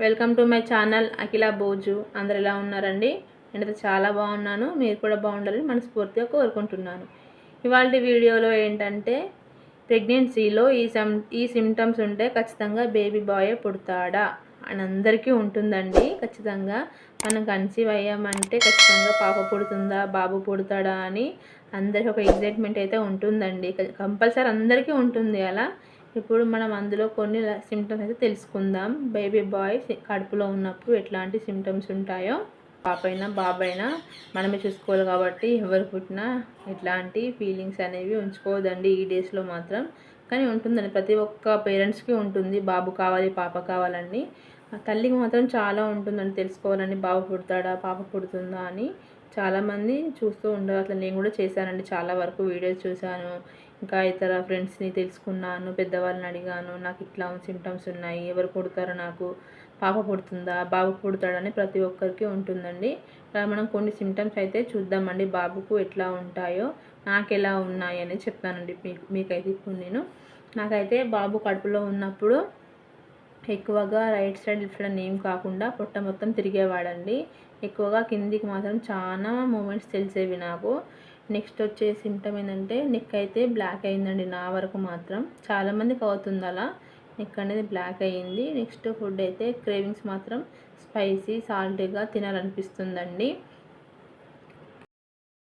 Welcome to my channel Akhila Boju. అందరు ఎలా ఉన్నారండి? నేనైతే చాలా బాగున్నాను. మీరు కూడా బాగుండాలని మనస్ఫూర్తిగా కోరుకుంటున్నాను. ఇవాళ వీడియోలో ఏంటంటే ప్రెగ్నెన్సీలో ఈ సమ్ ఈ సిమ్టమ్స్ ఉంటే ఖచ్చితంగా బేబీ బాయ్ పుడతాడా అని అందరికీ ఉంటుందండి. ఖచ్చితంగా మనం కన్సీవ్ అయ్యామంటే ఖచ్చితంగా పాప పుడుతుందా బాబు పుడతాడా అని అందరికి ఒక ఎగ్జైట్మెంట్ అయితే ఉంటుందండి. కంపల్సరీ అందరికీ ఉంటుంది అలా. ఇప్పుడు మనం అందులో కొన్ని సిమ్టమ్స్ అయితే తెలుసుకుందాం. బేబీ బాయ్ కడుపులో ఉన్నప్పుడు ఎట్లాంటి సిమ్టమ్స్ ఉంటాయో. పాపైనా బాబైనా మనమే చూసుకోవాలి కాబట్టి ఎవరు పుట్టినా ఎట్లాంటి ఫీలింగ్స్ అనేవి ఉంచుకోవద్దండి ఈ డేస్లో మాత్రం. కానీ ఉంటుందండి. ప్రతి ఒక్క పేరెంట్స్కి ఉంటుంది. బాబు కావాలి పాప కావాలండి. తల్లికి మాత్రం చాలా ఉంటుందండి. తెలుసుకోవాలని బాబు పుడతాడా పాప పుడుతుందా అని. చాలామంది చూస్తూ ఉండరు అట్లా నేను కూడా చేశానండి. చాలా వరకు వీడియోస్ చూశాను. ఇంకా ఇతర ఫ్రెండ్స్ని తెలుసుకున్నాను పెద్దవాళ్ళని అడిగాను నాకు ఇట్లా సిమ్టమ్స్ ఉన్నాయి ఎవరు పుడతారో నాకు? పాప పుడుతుందా బాబు పుడతాడని ప్రతి ఒక్కరికి ఉంటుందండి. మనం కొన్ని సిమ్టమ్స్ అయితే చూద్దామండి బాబుకు ఎట్లా ఉంటాయో నాకు ఎలా ఉన్నాయి అని చెప్తానండి మీకు మీకైతే ఇప్పుడు నేను. నాకైతే బాబు కడుపులో ఉన్నప్పుడు ఎక్కువగా రైట్ సైడ్ లెఫ్ట్ సైడ్ ఏం కాకుండా పొట్ట మొత్తం తిరిగేవాడండి. ఎక్కువగా కిందికి మాత్రం చాలా మూమెంట్స్ తెలిసేవి నాకు. నెక్స్ట్ వచ్చే సిమ్టమ్ ఏంటంటే నెక్ అయితే బ్లాక్ అయిందండి నా వరకు మాత్రం. చాలామందికి అవుతుంది అలా. నెక్ అనేది బ్లాక్ అయ్యింది. నెక్స్ట్ ఫుడ్ అయితే క్రేవింగ్స్ మాత్రం స్పైసీ సాల్టీగా తినాలనిపిస్తుందండి.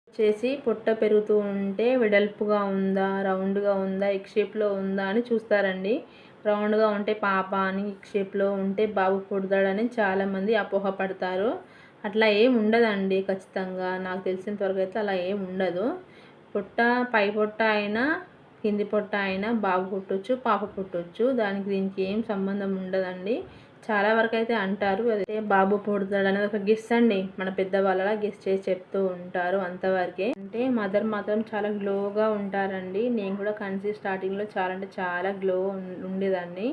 వచ్చేసి పొట్ట పెరుగుతూ ఉంటే వెడల్పుగా ఉందా రౌండ్గా ఉందా ఎగ్ షేప్లో ఉందా అని చూస్తారండి. రౌండ్గా ఉంటే పాప అని ఎగ్ షేప్లో ఉంటే బాబు పుడతాడని చాలామంది అపోహపడతారు. అట్లా ఏం ఉండదండి ఖచ్చితంగా. నాకు తెలిసినంత వరకు అయితే అలా ఏం ఉండదు. పొట్ట పై పొట్ట అయినా కింది పొట్ట అయినా బాబు పుట్టొచ్చు పాప పుట్టొచ్చు. దానికి దీనికి ఏం సంబంధం ఉండదండి. చాలా వరకు అయితే అంటారు. అదే బాబు పుడతాడు అనేది ఒక గెస్ అండి. మన పెద్దవాళ్ళలా గెస్ చేసి చెప్తూ ఉంటారు అంతవరకే. అంటే మదర్ మాత్రం చాలా గ్లోగా ఉంటారండి. నేను కూడా కన్సీవ్ స్టార్టింగ్లో చాలా అంటే చాలా గ్లో ఉండేదాన్ని.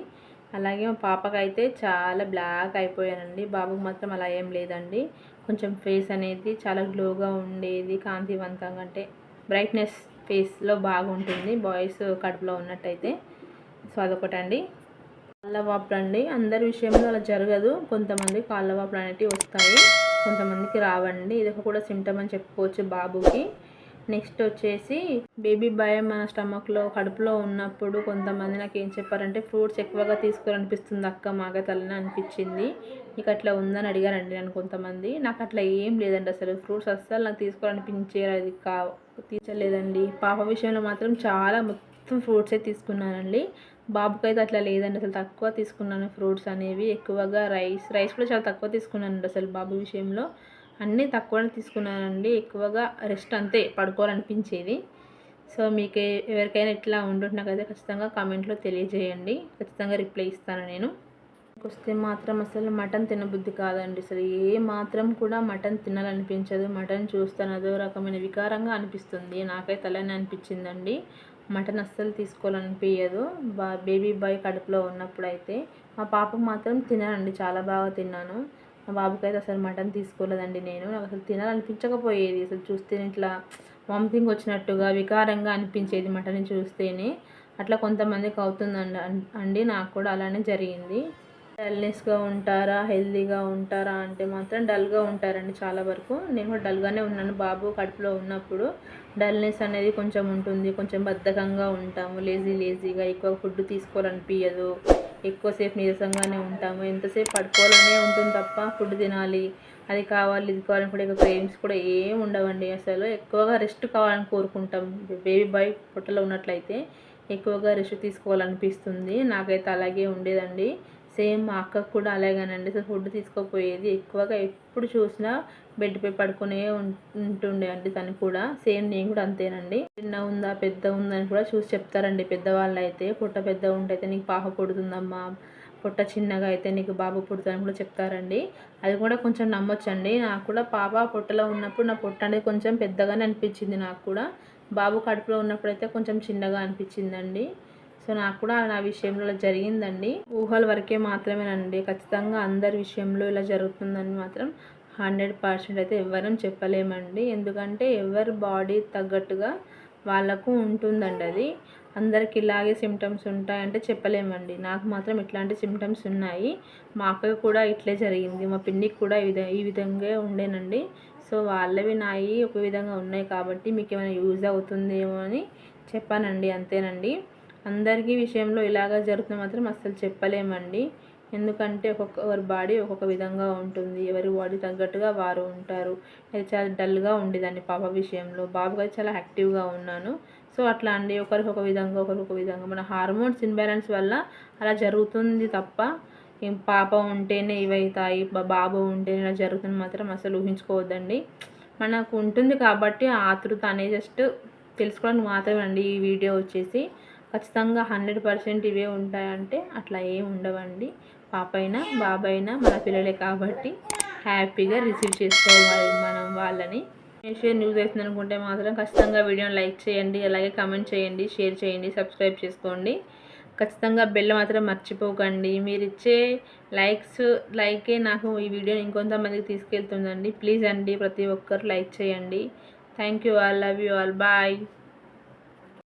అలాగే మా పాపకైతే చాలా బ్లాక్ అయిపోయానండి. బాబుకి మాత్రం అలా ఏం లేదండి. కొంచెం ఫేస్ అనేది చాలా గ్లోగా ఉండేది. కాంతివంతంగా అంటే బ్రైట్నెస్ ఫేస్లో బాగుంటుంది. బాయ్స్ కడుపులో ఉన్నట్టయితే. సో అదొకటండి. కాళ్ళవాపులు అండి అందరి విషయంలో అలా జరగదు. కొంతమంది కాళ్ళ వాపులు అనేటివి వస్తాయి. కొంతమందికి రావండి. ఇది కూడా సిమ్టమ్ అని చెప్పుకోవచ్చు బాబుకి. నెక్స్ట్ వచ్చేసి బేబీ భయం మన స్టమక్లో కడుపులో ఉన్నప్పుడు కొంతమంది నాకు ఏం చెప్పారంటే ఫ్రూట్స్ ఎక్కువగా తీసుకోవాలనిపిస్తుంది అక్క మాగా తలని అనిపించింది. నీకు అట్లా ఉందని అడిగారండి నన్ను కొంతమంది. నాకు అట్లా ఏం లేదండి అసలు. ఫ్రూట్స్ అస్సలు నాకు తీసుకోవాలనిపించేది అది కా తీర్చలేదండి. పాప విషయంలో మాత్రం చాలా మొత్తం ఫ్రూట్సే తీసుకున్నానండి. బాబుకి అయితే అట్లా లేదండి. అసలు తక్కువ తీసుకున్నాను ఫ్రూట్స్ అనేవి. ఎక్కువగా రైస్ రైస్ కూడా చాలా తక్కువ తీసుకున్నానండి అసలు బాబు విషయంలో. అన్నీ తక్కువనే తీసుకున్నానండి. ఎక్కువగా రెస్ట్ అంతే పడుకోవాలనిపించేది. సో మీకు ఎవరికైనా ఇట్లా ఉంటుంటే ఖచ్చితంగా కామెంట్లో తెలియజేయండి. ఖచ్చితంగా రిప్లై ఇస్తాను నేను. వస్తే మాత్రం అసలు మటన్ తినబుద్ధి కాదండి. అసలు ఏ మాత్రం కూడా మటన్ తినాలనిపించదు. మటన్ చూస్తాను అదో రకమైన వికారంగా అనిపిస్తుంది. నాకైతే అలానే అనిపించిందండి. మటన్ అస్సలు తీసుకోవాలనిపించదు బా బేబీ బాయ్ కడుపులో ఉన్నప్పుడు అయితే మా పాప మాత్రం తినానండి చాలా బాగా తిన్నాను. మా బాబుకి అయితే అసలు మటన్ తీసుకోలేదండి నేను. నాకు అసలు తినాలనిపించకపోయేది. అసలు చూస్తే ఇట్లా వామిటింగ్ వచ్చినట్టుగా వికారంగా అనిపించేది మటన్ చూస్తేనే. అట్లా కొంతమందికి అవుతుందండి అండి. నాకు కూడా అలానే జరిగింది. డల్నెస్గా ఉంటారా? హెల్తీగా ఉంటారా? అంటే మాత్రం డల్గా ఉంటారండి చాలా వరకు. నేను కూడా డల్గానే ఉన్నాను. బాబు కడుపులో ఉన్నప్పుడు డల్నెస్ అనేది కొంచెం ఉంటుంది. కొంచెం బద్ధకంగా ఉంటాము. లేజీ లేజీగా ఎక్కువ ఫుడ్ తీసుకోవాలనిపించదు ఎక్కువసేపు నీరసంగానే ఉంటాము. ఎంతసేపు పడుకోవాలనే ఉంటుంది తప్ప ఫుడ్ తినాలి. అది కావాలి ఇది కావాలని కూడా క్రేమ్స్ కూడా ఏం ఉండవండి. అసలు ఎక్కువగా రెస్ట్ కావాలని కోరుకుంటాం. బేబీ బాయ్ పొట్టలో ఉన్నట్లయితే ఎక్కువగా రెస్ట్ తీసుకోవాలనిపిస్తుంది. నాకైతే అలాగే ఉండేదండి. సేమ్ మా అక్కకు కూడా అలాగేనండి. అసలు ఫుడ్ తీసుకోపోయేది ఎక్కువగా ఎప్పుడు చూసినా బెడ్పై పడుకునే ఉంటుండే అండి తను కూడా. సేమ్ నేను కూడా అంతేనండి. చిన్న ఉందా పెద్ద ఉందా అని కూడా చూసి చెప్తారండి పెద్దవాళ్ళు అయితే పుట్ట పెద్ద ఉంటే నీకు పాప పుడుతుందమ్మా. పొట్ట చిన్నగా అయితే నీకు బాబు పుడుతుందని కూడా చెప్తారండి. అది కూడా కొంచెం నమ్మొచ్చండి. నాకు కూడా పాప పొట్టలో ఉన్నప్పుడు నా పొట్ట అనేది కొంచెం పెద్దగానే అనిపించింది నాకు కూడా. బాబు కడుపులో ఉన్నప్పుడు అయితే కొంచెం చిన్నగా అనిపించిందండి. సో నాకు కూడా నా విషయంలో జరిగిందండి. ఊహల వరకే మాత్రమేనండి. ఖచ్చితంగా అందరి విషయంలో ఇలా జరుగుతుందని మాత్రం హండ్రెడ్ పర్సెంట్ అయితే ఎవరం చెప్పలేమండి. ఎందుకంటే ఎవరి బాడీ తగ్గట్టుగా వాళ్ళకు ఉంటుందండి అది. అందరికి ఇలాగే సిమ్టమ్స్ ఉంటాయంటే చెప్పలేమండి. నాకు మాత్రం ఇట్లాంటి సిమ్టమ్స్ ఉన్నాయి. మా అక్కకు కూడా ఇట్లే జరిగింది. మా పిన్నికి కూడా ఈ విధ ఈ విధంగా ఉండేనండి. సో వాళ్ళవి నాయి ఒక విధంగా ఉన్నాయి కాబట్టి మీకు ఏమైనా యూజ్ అవుతుందేమో అని చెప్పానండి. అంతేనండి. అందరికీ విషయంలో ఇలాగ జరుగుతుంది మాత్రం అస్సలు చెప్పలేమండి. ఎందుకంటే ఒక్కొక్కరి బాడీ ఒక్కొక్క విధంగా ఉంటుంది. ఎవరి బాడీ తగ్గట్టుగా వారు ఉంటారు. అది చాలా డల్గా ఉండేదాన్ని పాప విషయంలో. బాబుగా చాలా యాక్టివ్గా ఉన్నాను. సో అట్లా అండి. ఒకరికి ఒక విధంగా ఒకరికి ఒక విధంగా. మన హార్మోన్స్ ఇన్బ్యాలెన్స్ వల్ల అలా జరుగుతుంది తప్ప పాప ఉంటేనే ఇవైతాయి బాబు ఉంటేనే ఇలా జరుగుతుంది మాత్రం అసలు ఊహించుకోవద్దండి. మనకు ఉంటుంది కాబట్టి ఆతృత అనేది జస్ట్ తెలుసుకోవడానికి మాత్రమే అండి ఈ వీడియో వచ్చేసి. ఖచ్చితంగా హండ్రెడ్ పర్సెంట్ ఇవే ఉంటాయంటే అట్లా ఏం ఉండవండి. పాప అయినా బాబైనా మన పిల్లలే కాబట్టి హ్యాపీగా రిసీవ్ చేసుకోవాలి మనం వాళ్ళని. షేర్ న్యూస్ అవుతుంది అనుకుంటే మాత్రం ఖచ్చితంగా వీడియోని లైక్ చేయండి అలాగే కమెంట్ చేయండి షేర్ చేయండి సబ్స్క్రైబ్ చేసుకోండి. ఖచ్చితంగా బెల్ మాత్రం మర్చిపోకండి. మీరు ఇచ్చే లైక్స్ లైకే నాకు ఈ వీడియోని ఇంకొంతమందికి తీసుకెళ్తుందండి. ప్లీజ్ అండి ప్రతి ఒక్కరు లైక్ చేయండి. Thank you all love you all. Bye.